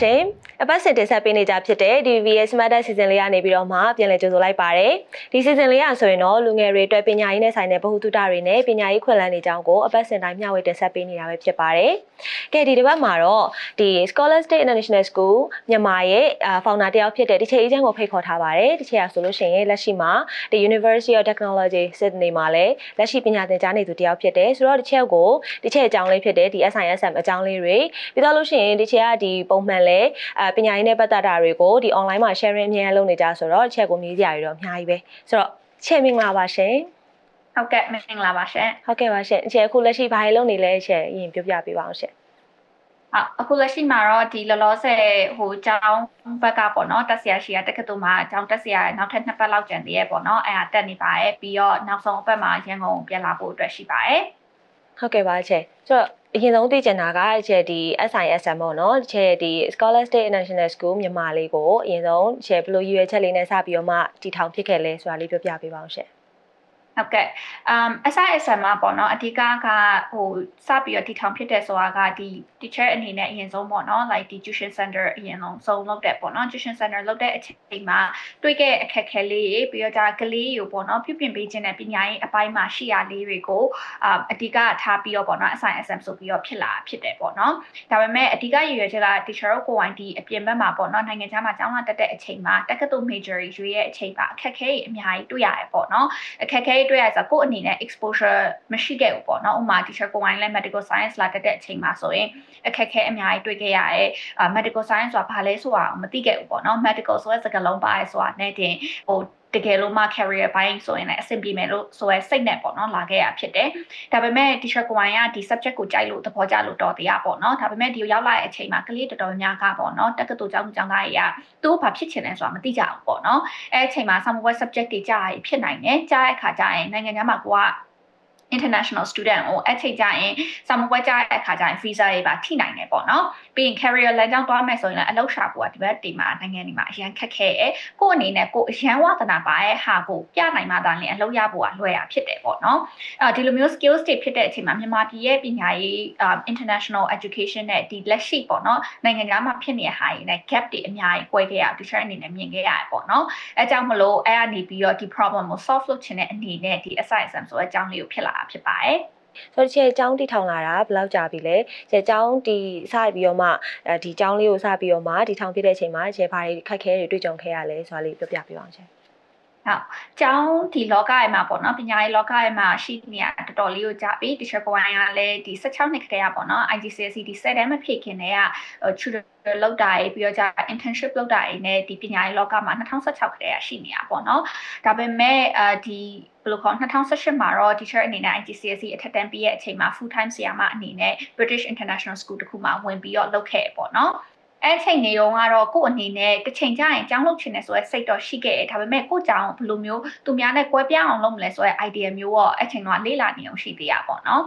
ရှင် အပတ်စဉ်တင်ဆက်ပေးနေကြဖြစ်တဲ့ DVS Smart Season လေးကနေပြီးတော့မှပြန်လည်ကြိုဆိုလိုက်ပါတယ်ဒီ season လေးကဆိုရင်တော့လူငယ်တွေအတွက်ပညာရေးနဲ့ဆိုင်တဲ့ဗဟုသုတတွေနဲ့ပညာရေးခွင့်လန်းနေကြောင်းကိုအပတ်စဉ်တိုင်းမျှဝေတင်ဆက်ပေးနေတာပဲဖြစ်ပါတယ်ကဲဒီတစ်ပတ်မှာတော့ဒီ Scholastic International School မြန်မာရဲ့ founder တယောက်ဖြစ်တဲ့တချေအေးချမ်းကိုဖိတ်ခေါ်ထားပါတယ်တချေကဆိုလို့ရှိရင်လက်ရှိမှာဒီ University of Technology Sydney မှာလည်းလက်ရှိပညာသင်ကြားနေသူတယောက်ဖြစ်တယ်ဆိုတော့တချေကိုတချေအကြောင်းလေးဖြစ်တဲ့ဒီ SISM အကြောင်းလေးတွေပြီးတော့လို့ရှိရင်တချေကဒီပုံမှန်လဲအပညာရေးနဲ့ပတ်သက်တာတွေကိုဒီ online မှာ sharing အများကြီးလုပ်နေကြဆိုတော့ချက်ကိုမြည်ကြရတော့အများကြီးပဲဆိုတော့ချက်မင်္ဂလာပါရှင်ဟုတ်ကဲ့မင်္ဂလာပါရှင်ဟုတ်ကဲ့ပါရှင်အချက်အခုလက်ရှိဘာတွေလုပ်နေလဲချက်အရင်ပြောပြပေးပါအောင်ရှင်ဟုတ်အခုလက်ရှိမှာတော့ဒီလောလောဆယ်ဟိုကျောင်းဘက်ကပေါ့နော်တက်ဆရာရှိရတက္ကသိုလ်မှာကျောင်းတက်ဆရာနောက်ထပ်နှစ်ပတ်လောက်ကျန်သေးရဲ့ပေါ့နော်အဲ့ဒါတက်နေပါရဲ့ပြီးတော့နောက်ဆုံးအပတ်မှာရန်ကုန်ပြန်လာဖို့အတွက်ရှိပါရဲ့ဟုတ်ကဲ့ပါချက်ဆိုတော့ အရင်ဆုံးသိချင်တာကချက်ဒီ SISM ပေါ့နော်ချက်ဒီ Scholastic International School မြန်မာလေးကိုအရင်ဆုံးချက်ဘယ်လိုရည်ရွယ်ချက်လေးနဲ့စပြီးတော့မှတည်ထောင်ဖြစ်ခဲ့လဲဆိုတာလေးပြောပြပေးပါအောင်ရှင် ဟုတ်ကဲ့ um SISM မှာပေါ့နော်အဓိကကဟိုစပြီးတော့တည်ထောင်ဖြစ်တဲ့ဆိုတာကဒီ teacher အနေနဲ့အရင်ဆုံးပေါ့နော် like ဒီ tuition center အရင်ဆုံးဆုံးလုပ်တဲ့ပေါ့နော် tuition center လုပ်တဲ့အချိန်မှာတွေ့ခဲ့အခက်အခဲလေးတွေပြီးတော့ဒါကလေးကိုပေါ့နော်ပြုပြင်ပေးခြင်းနဲ့ပညာရေးအပိုင်းမှာရှိရလေးတွေကိုအာအဓိကထားပြီးတော့ပေါ့နော် SISM ဆိုပြီးတော့ဖြစ်လာဖြစ်တယ်ပေါ့နော်ဒါပေမဲ့အဓိကရည်ရွယ်ချက်က teacher တို့ကိုယ်ပိုင်ဒီအပြင်ဘက်မှာပေါ့နော်နိုင်ငံခြားမှာကျောင်းလာတက်တဲ့အချိန်မှာတက္ကသိုလ် major ရွေးရဲ့အချိန်မှာအခက်အခဲတွေအများကြီးတွေ့ရတယ်ပေါ့နော်အခက်အခဲတွေတွေ့ရဆိုကိုယ့်အနေနဲ့ exposure မရှိခဲ့ဘူးပေါ့နော်ဥပမာ teacher ကိုယ်ပိုင်လည်း medical science လာတက်တဲ့အချိန်မှာဆိုရင်အခက်အခဲအများကြီးတွေ့ခဲ့ရတယ်အာ medical science ဆိုတာဘာလဲဆိုတာမသိခဲ့ဘူးပေါ့နော် medical ဆိုတဲ့စကားလုံးပါတယ်ဆိုတာနဲ့တင်ဟို တကယ်လို့မှ career ဘိုင်းဆိုရင်လည်းအဆင်ပြေမယ်လို့ဆိုရဲစိတ်နဲ့ပေါ့နော်လာခဲ့ရဖြစ်တယ်။ဒါပေမဲ့ teacher ကိုယ်ကဒီ subject ကိုကြိုက်လို့သဘောကျလို့တော်တရားပေါ့နော်။ဒါပေမဲ့ဒီကိုရောက်လာတဲ့အချိန်မှာကလေးတော်တော်များကပေါ့နော်တက္ကသိုလ်ကျောင်းကျောင်းသားတွေကသူ့ဘာဖြစ်ချင်လဲဆိုတာမသိကြဘူးပေါ့နော်။အဲအချိန်မှာ summer work subject တွေကြားရဖြစ်နိုင်တယ်။ကြားတဲ့အခါကျရင်နိုင်ငံခြားမှာကိုက international student ကိုအချိန်ကြရင်စာမပွဲကြတဲ့အခါကျရင် visa တွေပါထိနိုင်တယ်ပေါ့နော်ပြီးရင် career လမ်းကြောင်းသွားမယ်ဆိုရင်လည်းအလုပ်ရှာဖို့ကဒီဘက်ဒီမှာနိုင်ငံဒီမှာအရန်ခက်ခဲတယ်ကို့အနေနဲ့ကို့အရန်ဝါသနာပါရဲ့ဟာကိုပြနိုင်မှသာလျှင်အလုပ်ရဖို့ကလွယ်ရဖြစ်တယ်ပေါ့နော်အဲဒီလိုမျိုး skills တွေဖြစ်တဲ့အချိန်မှာမြန်မာပြည်ရဲ့ပညာရေး international education နဲ့ဒီလက်ရှိပေါ့နော်နိုင်ငံခြားမှာဖြစ်နေတဲ့ဟာတွေနဲ့ gap တွေအများကြီး꿰ခဲ့ရ teacher အနေနဲ့မြင်ခဲ့ရတယ်ပေါ့နော်အဲကြောင့်မလို့အဲကနေပြီးတော့ဒီ problem ကို solve လုပ်ချင်တဲ့အနေနဲ့ဒီ SISM ဆိုတဲ့အကြောင်းလေးကိုဖြစ်လာတာဖြစ်ပါတယ်ဆိုတော့ဒီအကြောင်းတည်ထောင်လာတာဘယ်လောက်ကြာပြီလဲဒီအကြောင်းဒီစပြီးတော့မှဒီအကြောင်းလေးကိုစပြီးတော့မှဒီထောင်ဖြစ်တဲ့အချိန်မှာခြေဘာတွေခက်ခဲတွေတွေ့ကြုံခဲ့ရလဲဆိုတာလေးပြောပြပေးပါအောင်ရှင် ဟုတ်ကျောင်းဒီလောကရဲ့မှာပေါ့နော်ပညာရေးလောကရဲ့မှာရှိနေရတော်တော်လေးကိုကြာပြီ teacher ကိုယ်ကလည်းဒီ16နှစ်ခရေပေါ့နော် IGCSE ဒီ7တန်းမဖြစ်ခင်တည်းက tutor လောက်တာရေးပြီးတော့ကြာ internship လောက်တာရေးနဲ့ဒီပညာရေးလောကမှာ2016ခရေရှိနေတာပေါ့နော်ဒါပေမဲ့အဲဒီဘယ်လိုခေါ်2018မှာတော့ teacher အနေနဲ့ IGCSE အထက်တန်းပြီးရဲ့အချိန်မှာ full time ဆရာမအနေနဲ့ British International School တခုမှာဝင်ပြီးတော့လုပ်ခဲ့ပေါ့နော် အဲ့ချိန်နေတော့ကတော့ကို့အနေနဲ့တစ်ချိန်ကျရင်ကျောင်းလုပ်ချင်တယ်ဆိုရဲစိတ်တော့ရှိခဲ့တယ်ဒါပေမဲ့ကို့ကျောင်းဘယ်လိုမျိုးသူများနဲ့ကွဲပြားအောင်လုပ်မလဲဆိုရဲ idea မျိုးတော့အဲ့ချိန်တော့လေးလာနေအောင်ရှိသေးရပါတော့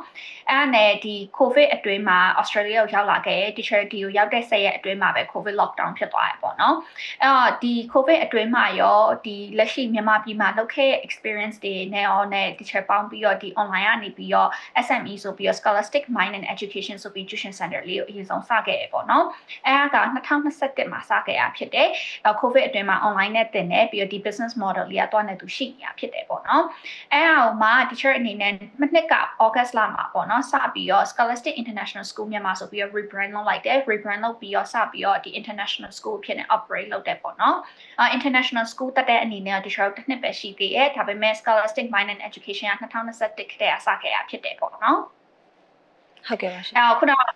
အဲ့ဒါနဲ့ဒီ covid အတွင်းမှာ Australia ကိုရောက်လာခဲ့ teacher ဒီကိုရောက်တဲ့ဆက်ရက်အတွင်းမှာပဲ covid lockdown ဖြစ်သွားတယ်ပေါ့နော်အဲ့တော့ဒီ covid အတွင်းမှာရောဒီလက်ရှိမြန်မာပြည်မှာလုပ်ခဲ့တဲ့ experience တွေနဲ့ရောနဲ့ teacher ပေါင်းပြီးတော့ဒီ online ကနေပြီးတော့ SME ဆိုပြီးတော့ Scholastic Mind and Education ဆိုပြီး tuition center လေးကိုအရင်ဆုံးစခဲ့တယ်ပေါ့နော်အဲ့ဒါက2021မှာစခဲ့ရဖြစ်တယ်။ COVID အတွင်းမှာ online နဲ့တင်တယ်ပြီးတော့ဒီ business model လေးကတွားနေသူရှိနေတာဖြစ်တယ်ပေါ့နော်။အဲ့ဒါကိုမှ teacher အနေနဲ့နှစ်က August လမှာပေါ့နော်စပြီးတော့ Scholastic International School မြန်မာဆိုပြီးတော့ rebrand လုပ်လိုက်တယ်။ rebrand လုပ်ပြီးတော့စပြီးတော့ဒီ international school ဖြစ်နေ operate လုပ်တယ်ပေါ့နော်။ uh, international school တက်တဲ့အနေနဲ့ teacher တစ်နှစ်ပဲရှိသေးတယ်။ဒါပေမဲ့ Scholastic Mind and Education က2021ခတဲ့စခဲ့ရဖြစ်တယ်ပေါ့နော်။ ဟုတ်ကဲ့ပါရှင်အဲ့တော့ခုနကဟုတ်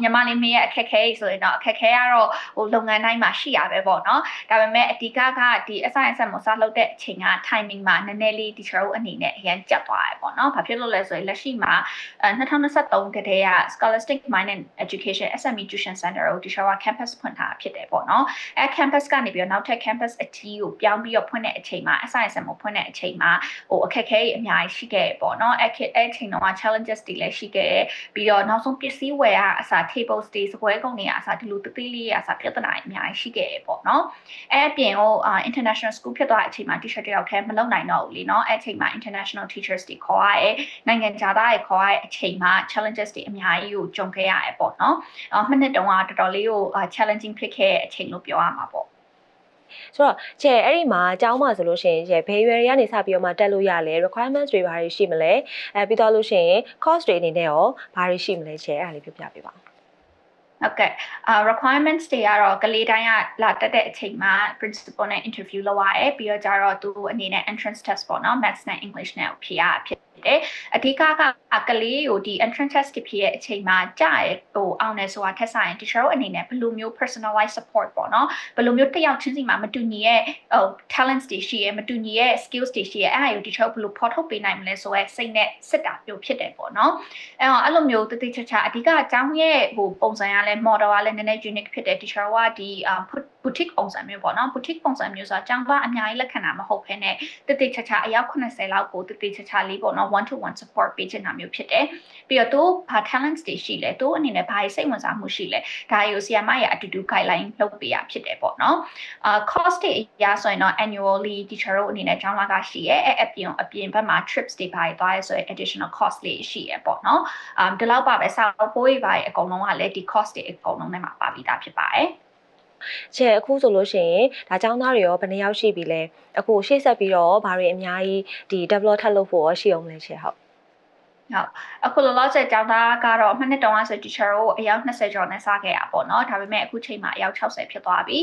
မြန်မာလေးမေးရဲ့အခက်အခဲဆိုရင်တော့အခက်အခဲကတော့ဟိုလုပ်ငန်းတိုင်းမှာရှိရပဲပေါ့နော်ဒါပေမဲ့အဓိကကဒီ SISM ကိုစလုပ်တဲ့အချိန်က timing မှာနည်းနည်းလေး teacher တို့အနေနဲ့အရင်ကြက်သွားတယ်ပေါ့နော်ဘာဖြစ်လို့လဲဆိုရင်လက်ရှိမှာအဲ2023ကတည်းက Scholastic Mind and Education SME Tuition Center ကို teacher က campus ဖွင့်ထားဖြစ်တယ်ပေါ့နော်အဲ campus ကနေပြီးတော့နောက်ထပ် campus အကြီးကိုပြောင်းပြီးတော့ဖွင့်တဲ့အချိန်မှာ SISM ကိုဖွင့်တဲ့အချိန်မှာဟိုအခက်အခဲအများကြီးရှိခဲ့ပေါ့နော်အဲ့အဲ့အချိန်တော့ challenges တွေလည်းရှိခဲ့ပြီးတေတော့နောက်ဆုံးပစ္စည်းဝယ်ရအစား table stay စပွဲကုန်တွေအစားဒီလိုတသေးလေးရအစားပြဿနာအများကြီးရှိခဲ့ပေါ့နော်အဲအပြင်ဟို international school ဖြစ်သွားတဲ့အချိန်မှာ teacher တယောက်တည်းမလုပ်နိုင်တော့ဘူးလीเนาะအဲ့အချိန်မှာ international teachers တွေခေါ်ရရဲ့နိုင်ငံခြားသားတွေခေါ်ရရဲ့အချိန်မှာ challenges တွေအများကြီးကိုကြုံခဲ့ရတယ်ပေါ့နော်အော်မိနစ်တုန်းကတော်တော်လေးကို challenging ဖြစ်ခဲ့တဲ့အချိန်လို့ပြောရမှာပေါ့ ဆိုတော့ကျဲအဲ့ဒီမှာအကြောင်းမှဆိုလို့ရှိရင်ကျဲဘယ်ရွယ်တွေကနေစပြီးတော့မှတက်လို့ရလဲ requirements တွေဘာတွေရှိမလဲအဲပြီးတော့လို့ရှိရင် course တွေအနေနဲ့ရောဘာတွေရှိမလဲကျဲအဲ့ဒါလေးပြောပြပေးပါဦးဟုတ်ကဲ့အာ requirements တွေကတော့ကလေးတိုင်းကလာတက်တဲ့အချိန်မှာ principal နဲ့ interview လုပ်ရတယ်ပြီးတော့ကြတော့သူအနေနဲ့ entrance test ပေါ့နော် maths နဲ့ english နဲ့ဖြေရဖြစ် တယ်အဓိကကကလေးကိုဒီ entrance test ဖြေရဲ့အချိန်မှာကြာရဟိုအောင်နေဆိုတာထက်ဆိုင် teacher တို့အနေနဲ့ဘယ်လိုမျိုး personalized support ပေါ့နော်ဘယ်လိုမျိုးတစ်ယောက်ချင်းစီမှာမတူညီရဲ့ဟို talents တွေရှိရဲ့မတူညီရဲ့ skills တွေရှိရဲ့အဲ့ဒါကို teacher ဘယ်လိုဖော်ထုတ်ပေးနိုင်မလဲဆိုရဲစိတ်နဲ့စစ်တာမျိုးဖြစ်တယ်ပေါ့နော်အဲ့တော့အဲ့လိုမျိုးတတိချာချာအဓိကအကြောင်းရဲ့ဟိုပုံစံကလည်း model ကလည်းနည်းနည်း unique ဖြစ်တယ် teacher ကဒီ boutique ပုံစံမျိုးပေါ့နော် boutique ပုံစံမျိုးဆိုတာအကြောင်းကအများကြီးလက်ခံတာမဟုတ်ဘဲနဲ့တတိချာချာအယောက်80လောက်ကိုတတိချာချာလေးပေါ့နော် one to one support ပေးချင်တာမျိုးဖြစ်တယ်ပြီးတော့သူဘာ talents တွေရှိလဲသူအနေနဲ့ဘာစိတ်ဝင်စားမှုရှိလဲဒါတွေကိုဆီယမရဲ့အတူတူ guideline လုပ်ပေးရဖြစ်တယ်ပေါ့နော်အာ cost တွေအရာဆိုရင်တော့ annually teacher တို့အနေနဲ့ကျောင်းလာကရှိရဲအဲ့အပြင်အပြင်ဘက်မှာ trips တွေပါသွားရဲဆိုရင် additional cost လေးရှိရဲပေါ့နော်အမ်ဒီလောက်ပါပဲစာပိုးတွေပါအကုန်လုံးကလည်းဒီ cost တွေအကုန်လုံးထဲမှာပါပြီးသားဖြစ်ပါတယ် ချဲအခုဆိုလို့ရှိရင်ဒါចောင်းသားတွေရောဘယ်နှယောက်ရှိပြီလဲအခုရှေ့ဆက်ပြီးတော့ဘာတွေအများကြီးဒီ develop ထပ်လုပ်ဖို့ရောရှိအောင်လဲချဲဟုတ် ဟုတ်အခုလောလောဆယ်ကျောင်းသားကတော့အမှတ်နှစ်တုန်းကဆို teacher ကိုအယောက်20ကျော်နဲ့စခဲ့ရပါတော့ဒါပေမဲ့အခုချိန်မှာအယောက်60ဖြစ်သွားပြီ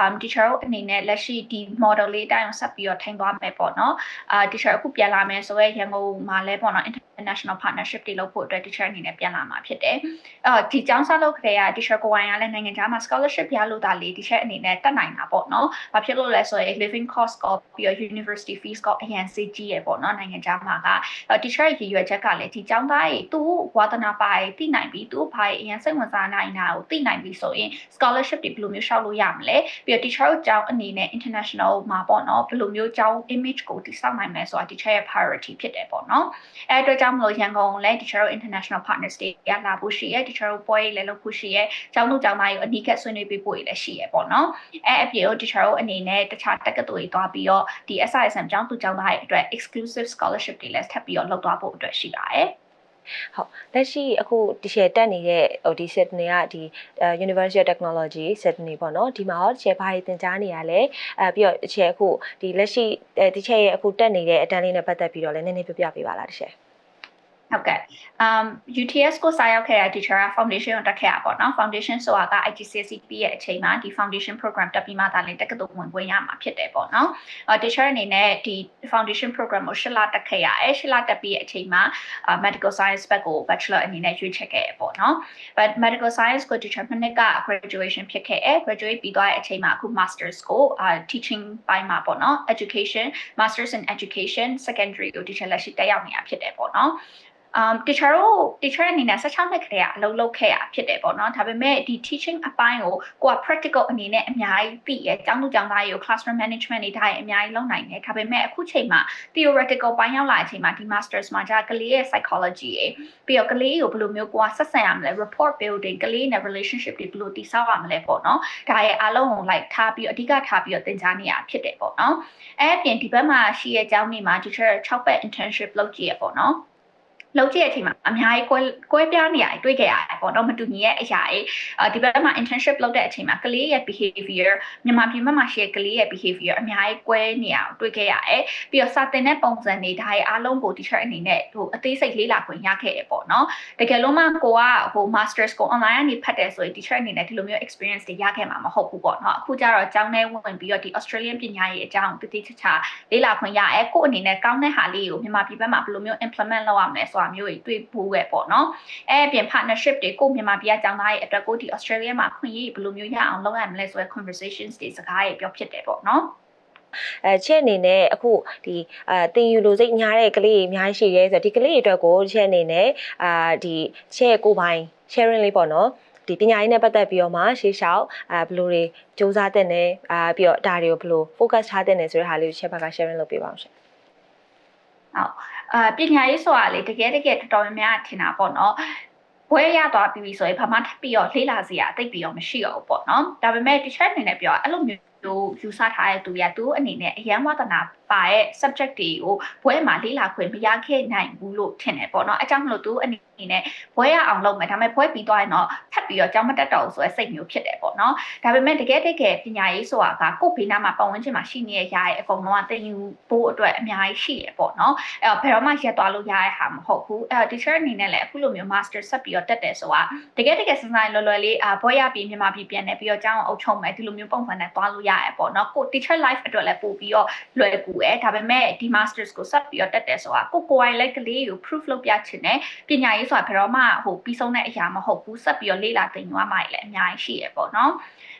um teacher ကိုအနေနဲ့လက်ရှိဒီ model လေးတိုင်းကိုဆက်ပြီးတော့ထိုင်သွားမယ်ပေါ့နော်အာ teacher အခုပြန်လာမယ်ဆိုရင်ရန်ကုန်မှာလဲပေါ့နော် international partnership တွေလုပ်ဖို့အတွက် teacher အနေနဲ့ပြန်လာမှာဖြစ်တယ်အော်ဒီကျောင်းစားလုပ်ခရေက teacher ကိုဝိုင်းကလည်းနိုင်ငံခြားမှာ scholarship ရလို့ဒါလေး teacher အနေနဲ့တက်နိုင်တာပေါ့နော်ဘာဖြစ်လို့လဲဆိုရင် living cost ကောပြီးတော့ university fees ကောအရင်စေးကြီးရပေါ့နော်နိုင်ငံခြားမှာက teacher ရဲ့ရည်ရွယ်ချက်ကလည်းဒီကျောင်းသားတွေသူ့ဝါသနာပါသိနိုင်ပြီးသူ့ဘာအရင်စိတ်ဝင်စားနိုင်တာကိုသိနိုင်ပြီးဆိုရင် scholarship တွေဘယ်လိုမျိုးရှောက်လို့ရမလဲပြီးတော့ teacher တို့ကျောင်းအနေနဲ့ international မှာပေါ့နော်ဘယ်လိုမျိုးကျောင်း image ကိုတည်ဆောက်နိုင်မလဲဆိုတာ teacher ရဲ့ priority ဖြစ်တယ်ပေါ့နော်အဲအတွက်ကြောင့်မလို့ရန်ကုန်လည်း teacher တို့ international partners တွေရလာဖို့ရှိရဲ teacher တို့ပွဲလည်းလုပ်ဖို့ရှိရဲကျောင်းတို့ကျောင်းသားတွေအနီးကပ်ဆွေးနွေးပေးဖို့လည်းရှိရဲပေါ့နော်အဲအပြင်တို့ teacher တို့အနေနဲ့တခြားတက္ကသိုလ်တွေသွားပြီးတော့ဒီ SISM ကျောင်းသူကျောင်းသားတွေအတွက် exclusive scholarship တွေလည်းထပ်ပြီးတော့လုပ်သွားဖို့အတွက်ရှိပါတယ် ဟုတ်လက်ရှိအခုဒီရှယ်တက်နေတဲ့ဟိုဒီ Sydney ကဒီ University of Technology Sydney ပေါ့နော်ဒီမှာရောဒီရှယ်ဘာတွေသင်ကြားနေရလဲအဲပြီးတော့ဒီရှယ်အခုဒီလက်ရှိဒီရှယ်ရဲ့အခုတက်နေတဲ့အတန်းလေးနဲ့ပတ်သက်ပြီးတော့လည်းနည်းနည်းပြပြပေးပါလားဒီရှယ်ဟုတ်ကဲ့ um UTS ကိုစာရောက်ခဲ့တဲ့ teacher က foundation ကိုတက်ခဲ့ရပါတော့ foundation ဆိုတာက IGCSE ပြီးရဲ့အချိန်မှာဒီ foundation program တက်ပြီးမှသာလေတက္ကသိုလ်ဝင်ခွင့်ရမှာဖြစ်တယ်ပေါ့နော်အဲ teacher အနေနဲ့ဒီ foundation program ကိုရှစ်လတက်ခဲ့ရတယ်ရှစ်လတက်ပြီးရဲ့အချိန်မှာ medical science ဘက်ကို bachelor အနေနဲ့ရွေးချယ်ခဲ့ရပေါ့နော် but medical science ကို teacher မနှစ်က graduation ဖြစ်ခဲ့တယ် graduate ပြီးသွားတဲ့အချိန်မှာအခု masters ကို teaching ပိုင်းမှာပေါ့နော် education masters in education secondary ကို teacher လက်ရှိတက်ရောက်နေတာဖြစ်တယ်ပေါ့နော် um teacher တို့ teacher အနေနဲ့16နှစ်ကတည်းကအလုပ်လုပ်ခဲ့ရဖြစ်တယ်ပေါ့နော်ဒါပေမဲ့ဒီ teaching အပိုင်းကိုကိုက practical အနေနဲ့အများကြီးသိရကျောင်းသူကျောင်းသားတွေကို classroom management တွေဒါရအများကြီးလုပ်နိုင်တယ်ဒါပေမဲ့အခုချိန်မှာ theoretical ပိုင်းရောက်လာတဲ့အချိန်မှာဒီ masters မှာじゃကလေးရဲ့ psychology တွေပြီးတော့ကလေးကိုဘယ်လိုမျိုးကိုကဆက်ဆံရမလဲ report building ကလေးနဲ့ relationship တွေဘယ်လိုတည်ဆောက်ရမလဲပေါ့နော်ဒါရဲ့အားလုံးကို like ထားပြီးအဓိကထားပြီးတော့သင်ကြားနေရဖြစ်တယ်ပေါ့နော်အဲ့အပြင်ဒီဘက်မှာရှိရဲ့ကျောင်းတွေမှာ teacher 6ပတ် internship လုပ်ကြည့်ရပေါ့နော် လောက်ကြည့်တဲ့အချိန်မှာအများကြီးကွဲကွဲပြားနေရတယ်တွေ့ခဲ့ရတယ်ပေါ့နော်မတူညီရဲ့အရာတွေအဲဒီဘက်မှာ internship လုပ်တဲ့အချိန်မှာကလေးရဲ့ behavior မြန်မာပြည်မှာရှိတဲ့ကလေးရဲ့ behavior အများကြီးကွဲနေရအောင်တွေ့ခဲ့ရတယ်ပြီးတော့စာသင်တဲ့ပုံစံတွေဒါရဲ့အားလုံးကို teacher အနေနဲ့ဟိုအသေးစိတ်လေ့လာခွင့်ရခဲ့ရပေါ့နော်တကယ်လို့မှကိုကဟို masters ကို online ကနေဖတ်တယ်ဆိုရင် teacher အနေနဲ့ဒီလိုမျိုး experience တွေရခဲ့မှာမဟုတ်ဘူးပေါ့နော်အခုကျတော့ကျောင်းထဲဝင်ပြီးတော့ဒီ Australian ပညာရေးအကြောင်းတတိချာချာလေ့လာခွင့်ရတယ်ကိုအနေနဲ့ကောင်းတဲ့ဟာလေးကိုမြန်မာပြည်ဘက်မှာဘယ်လိုမျိုး implement လုပ်ရမလဲဆိုတာမျိုးတွေတွေ့ဖို့ပဲပေါ့နော်အဲအပြင် partnership တွေကိုမြန်မာပြည်ကကျောင်းသားရဲ့အတွက်ကိုဒီ Australia မှာခွင့်ရဘယ်လိုမျိုးရအောင်လုပ်ရမလဲဆိုတဲ့ conversations တွေစကားတွေပြောဖြစ်တယ်ပေါ့နော်အဲချက်အနေနဲ့အခုဒီအာတင်ယူလို့စိတ်ညားတဲ့ကလေးတွေအများကြီးရှိရဲဆိုတော့ဒီကလေးတွေအတွက်ကိုချက်အနေနဲ့အာဒီချက်ကိုပိုင် sharing လေးပေါ့နော်ဒီပညာရေးနဲ့ပတ်သက်ပြီးတော့မှရှေးလျှောက်အာဘယ်လိုတွေစူးစမ်းတဲ့နေအာပြီးတော့ဒါတွေကိုဘယ်လို focus ထားတဲ့နေဆိုတဲ့ဟာလေးကိုချက်ဘက်က sharing လုပ်ပေးပါအောင်ရှင်ဟုတ် အာပညာရေးဆိုတာလေတကယ်တကယ်တော်တော်များများထင်တာပေါ့နော်ဘွဲရသွားပြီဆိုရင်ဘာမှထပ်ပြီးတော့လေးလာစရာအသိပြီးတော့မရှိတော့ဘူးပေါ့နော်ဒါပေမဲ့ teacher အနေနဲ့ပြောအဲ့လိုမျိုး တို့ယူဆထားတဲ့သူရသူအနေနဲ့အရန်ဝဒနာပါရဲ့ subject တွေကိုဘွဲမှာလေးလာခွင့်မရခဲ့နိုင်ဘူးလို့ထင်တယ်ပေါ့နော်အကြောင်းမလို့သူအနေနဲ့ဘွဲရအောင်လုပ်မယ်ဒါပေမဲ့ဘွဲပြီးသွားရင်တော့ထပ်ပြီးတော့ကြောင်းမတက်တော့ဘူးဆိုတဲ့စိတ်မျိုးဖြစ်တယ်ပေါ့နော်ဒါပေမဲ့တကယ်တကယ်ပညာရေးဆိုတာကကိုယ့်ဘေးနားမှာပတ်ဝန်းကျင်မှာရှိနေတဲ့ຢာရဲ့အကုန်လုံးကတင်ယူဖို့အတွက်အများကြီးရှိရပေါ့နော်အဲ့တော့ဘယ်တော့မှရက်သွားလို့ရတဲ့ဟာမဟုတ်ဘူးအဲ့တော့ teacher အနေနဲ့လည်းအခုလိုမျိုး master ဆက်ပြီးတော့တက်တယ်ဆိုတာတကယ်တကယ်စဉ်းစားရင်လွယ်လွယ်လေးအာဘွဲရပြီးမြန်မာပြည်ပြန်နေပြီးတော့ကျောင်းအောင်အုပ်ချုပ်မယ်ဒီလိုမျိုးပုံစံနဲ့သွားလို့ရရပေါ့နော်ကို teacher life အတွက်လည်းပို့ပြီးတော့လွယ်ကူတယ်ဒါပေမဲ့ဒီ masters ကိုဆက်ပြီးတော့တက်တယ်ဆိုတာကိုကိုယ်တိုင်လည်းကလေးကို proof လုပ်ပြချင်တယ်ပညာရေးဆိုတာဘယ်တော့မှဟိုပြီးဆုံးတဲ့အရာမဟုတ်ဘူးဆက်ပြီးတော့လေ့လာသင်ယူရမှလည်းအများကြီးရှိရပေါ့နော်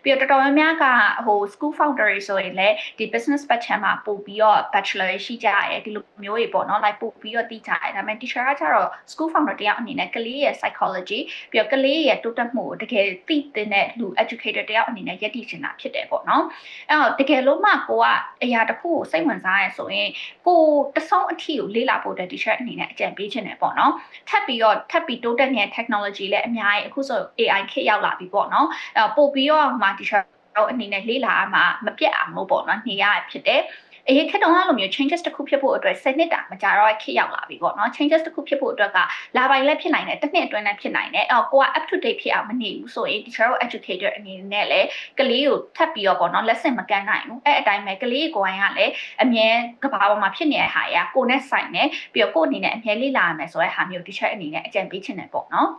ပြီးတော့တော်တော်များများကဟို school founder တွေဆိုရင်လည်းဒီ business batch မှာပို့ပြီးတော့ bachelor ရှိကြရတယ်ဒီလိုမျိုးတွေပေါ့နော် like ပို့ပြီးတော့သိကြရတယ်ဒါပေမဲ့ teacher ကကျတော့ school founder တယောက်အနေနဲ့ကလေးရဲ့ psychology ပြီးတော့ကလေးရဲ့တိုးတက်မှုကိုတကယ်သိတဲ့လူ educator တယောက်အနေနဲ့ယက်တည်ချင်တာဖြစ်တယ်ပေါ့နော်အဲ့တော့တကယ်လို့မှကိုကအရာတစ်ခုကိုစိတ်ဝင်စားရဆိုရင်ကိုတဆုံးအထီကိုလေ့လာဖို့တဲ့ teacher အနေနဲ့အကြံပေးချင်တယ်ပေါ့နော်ထပ်ပြီးတော့ထပ်ပြီးတိုးတက်နေတဲ့ technology လည်းအများကြီးအခုဆို AI ခေတ်ရောက်လာပြီပေါ့နော်အဲ့ပို့ပြီးတော့မှ teacher တော့အနေနဲ့လေ့လာမှမပြတ်အောင်လို့ပေါ့နော်နေရဖြစ်တယ်အရင်ခက်တုန်းကလိုမျိုး changes တစ်ခုဖြစ်ဖို့အတွက်7နှစ်တာမကြာတော့ခေတ်ရောက်လာပြီပေါ့နော် changes တစ်ခုဖြစ်ဖို့အတွက်ကလာပိုင်းလည်းဖြစ်နိုင်တယ်တစ်နှစ်အတွင်းလည်းဖြစ်နိုင်တယ်အော်ကိုက up to date ဖြစ်အောင်မနေဘူးဆိုရင် teacher တို့ educator အနေနဲ့လည်းကလေးကိုထပ်ပြီးတော့ပေါ့နော် lesson မကန်နိုင်ဘူးအဲ့အတိုင်းပဲကလေးကိုယ်တိုင်ကလည်းအမြဲကဘာပေါ်မှာဖြစ်နေတဲ့ဟာရကိုနဲ့ဆိုင်နေပြီးတော့ကိုအနေနဲ့အမြဲလေ့လာရမယ်ဆိုတဲ့ဟာမျိုး teacher အနေနဲ့အကြံပေးချင်တယ်ပေါ့နော်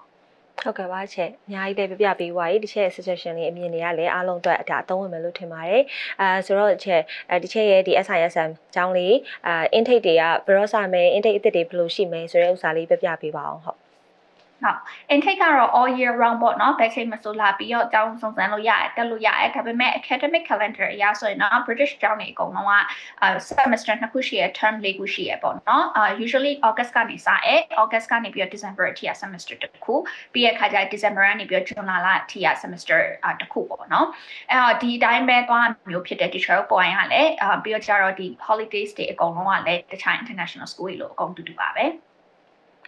ဟုတ်ကဲ့ပါချက်အများကြီးလည်းပြပြပေးပါရီဒီချက်ရဲ့ suggestion လေးအမြင်တွေကလည်းအားလုံးအတွက်အဒါအသုံးဝင်မယ်လို့ထင်ပါတယ်အဲဆိုတော့ချက်အဲဒီချက်ရဲ့ဒီ SISM အကြောင်းလေးအဲ intake တွေကဘယ်တော့စမယ် intake အသစ်တွေဘယ်လိုရှိမယ်ဆိုတဲ့ဥစ္စာလေးပြပြပေးပါအောင်ဟုတ် ဟုတ် intake ကတော့ all year round ပေါ့နော်ဘယ်ချိန်မဆိုလာပြီးတော့အကြောင်းစုံစမ်းလို့ရတယ်တက်လို့ရတယ်ဒါပေမဲ့ academic calendar အရဆိုရင်တော့ British ကျောင်းတွေအကုန်လုံးကအာ semester နှစ်ခုရှိရ term လေးခုရှိရပေါ့နော်အာ usually August ကနေစရဲ August ကနေပြီးတော့ December အထိက semester တစ်ခုပြီးရခါကျ December ကနေပြီးတော့ June လအထိက semester အာတစ်ခုပေါ့နော်အဲ့တော့ဒီအတိုင်းပဲသွားမျိုးဖြစ်တဲ့ teacher ကိုပေါ်ရင်ကလည်းအာပြီးတော့ကျတော့ဒီ holidays တွေအကုန်လုံးကလည်းတခြား international school တွေလို့အကုန်တူတူပါပဲ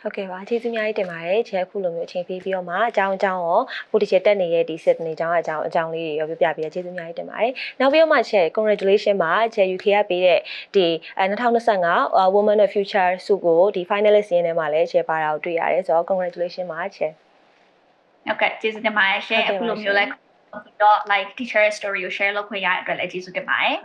ဟုတ်ကဲ့ပါကျေးဇူးအများကြီးတင်ပါတယ်ချက်အခုလိုမျိုးအချိန်ပေးပြီးတော့မှအကြောင်းအကြောင်းရောကိုဒီချက်တက်နေတဲ့ဒီ sit နေအကြောင်းအကြောင်းအကြောင်းလေးတွေရောပြပြပေးရကျေးဇူးအများကြီးတင်ပါတယ်နောက်ပြီးတော့မှချက် congratulation ပါချက် UK ကပေးတဲ့ဒီအဲ2025 Women of Future ဆုကိုဒီ finalist ရင်းထဲမှာလည်းချက်ပါတာကိုတွေ့ရတယ်ဆိုတော့ congratulation ပါချက်ဟုတ်ကဲ့ကျေးဇူးတင်ပါတယ်ရှင်ဟုတ်ကဲ့ပါအခုလိုမျိုးရှင်လဲပြီးတော့ like teacher story ကို share လုပ်ခွင့်ရတဲ့အတွက်လည်းကျေးဇူးတင်ပါတယ်